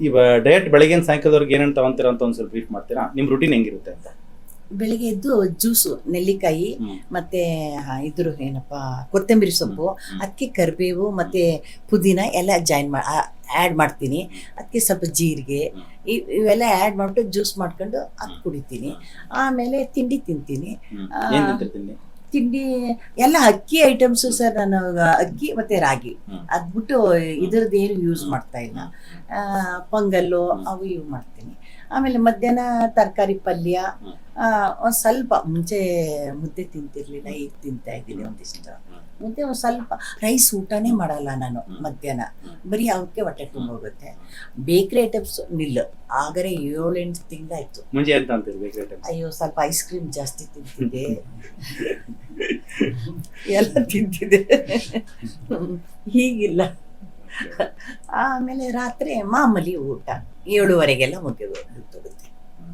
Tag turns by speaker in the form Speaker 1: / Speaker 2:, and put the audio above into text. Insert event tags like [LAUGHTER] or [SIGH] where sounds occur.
Speaker 1: ಈ ಡಯಟ್ ಬೆಳಗ್ಗೆ ಸಾಯಂಕಾಲದವರೆಗೆ ಏನೇನು ತಗೊಂತೀರಾ ಅಂತ ಒಂದು ಸ್ವಲ್ಪ ಬ್ರೀಫ್ ಮಾಡ್ತೀರಾ? ನಿಮ್ಮ ರೂಟೀನ್ ಹೆಂಗಿರುತ್ತೆ ಅಂತ?
Speaker 2: ಬೆಳಿಗ್ಗೆ ಎದ್ದು ಜ್ಯೂಸು ನೆಲ್ಲಿಕಾಯಿ. ಮತ್ತೆ ಇದ್ರು ಏನಪ್ಪ ಕೊತ್ತಂಬರಿ ಸೊಪ್ಪು
Speaker 1: ಅಕ್ಕಿ
Speaker 2: ಅದಕ್ಕೆ ಕರಿಬೇವು ಮತ್ತೆ ಪುದೀನ ಎಲ್ಲ ಜಾಯಿನ್ ಮಾ ಆ್ಯಡ್ ಮಾಡ್ತೀನಿ. ಅದಕ್ಕೆ ಸ್ವಲ್ಪ ಜೀರಿಗೆ. ಇವ್- ಇವೆಲ್ಲ ಆ್ಯಡ್ ಮಾಡಿಬಿಟ್ಟು ಜ್ಯೂಸ್ ಮಾಡ್ಕೊಂಡು ಅದು ಕುಡಿತೀನಿ. ಆಮೇಲೆ ತಿಂಡಿ ತಿಂತೀನಿ. ತಿಂಡಿ ಎಲ್ಲ ಅಕ್ಕಿ ಐಟಮ್ಸು ಸರ್ ನಾನು ಅಕ್ಕಿ ಮತ್ತೆ ರಾಗಿ. ಅದ್ಬಿಟ್ಟು ಇದ್ರದ್ದೇನು ಏನು ಯೂಸ್ ಮಾಡ್ತಾ ಇಲ್ಲ. ಪೊಂಗಲ್ಲು ಅವು ಯೂಸ್ ಮಾಡ್ತೀನಿ. ಆಮೇಲೆ ಮಧ್ಯಾಹ್ನ ತರಕಾರಿ ಪಲ್ಯ ಒಂದು ಸ್ವಲ್ಪ ಮುಂಚೆ ಮುದ್ದೆ ತಿಂತಿರ್ಲಿಲ್ಲ ಈಗ ತಿಂತಾ ಇದ್ದೀನಿ ಒಂದಿಷ್ಟು. ಮುದ್ದೆ ಒಂದು ಸ್ವಲ್ಪ ರೈಸ್ ಊಟನೇ ಮಾಡಲ್ಲ ನಾನು. ಮಧ್ಯಾಹ್ನ. ಬರೀ ಅವಕ್ಕೆ ಹೊಟ್ಟೆ ತುಂಬೋಗುತ್ತೆ ಬೇಕ್ರಿ ಐಟಮ್ಸ್ ನಿಲ್ಲು. ಆಗರೆ ಏಳೆಂಟು ತಿಂಗಳಾಯ್ತು. ಅಯ್ಯೋ ಸ್ವಲ್ಪ ಐಸ್ ಕ್ರೀಮ್ ಜಾಸ್ತಿ ತಿಂತಿದ್ದೆ. [LAUGHS] [LAUGHS] ಎಲ್ಲ ತಿಂತಿದೆ. ಹೀಗಿಲ್ಲ. ಆಮೇಲೆ ರಾತ್ರಿ ಮಾಮೂಲಿ ಊಟ ಏಳುವರೆಗೆಲ್ಲ ಮುಗಿದು